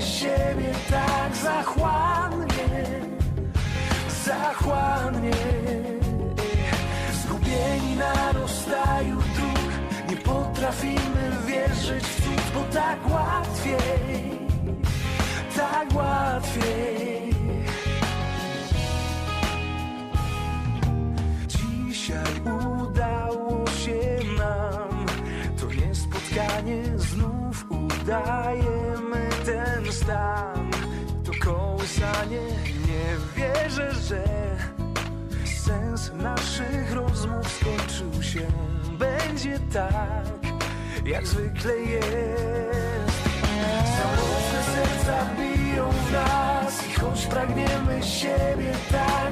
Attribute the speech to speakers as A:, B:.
A: siebie tak zachłannie, zachłannie. Zgubieni na rozstaju dróg, nie potrafimy wierzyć w cud, bo tak łatwiej, tak łatwiej. Dzisiaj udało się nam To nie spotkanie, znów stan To kołysanie, nie wierzę, że Sens naszych rozmów skończył się. Będzie tak, jak zwykle jest. Samotne serca biją w nas I choć pragniemy siebie tak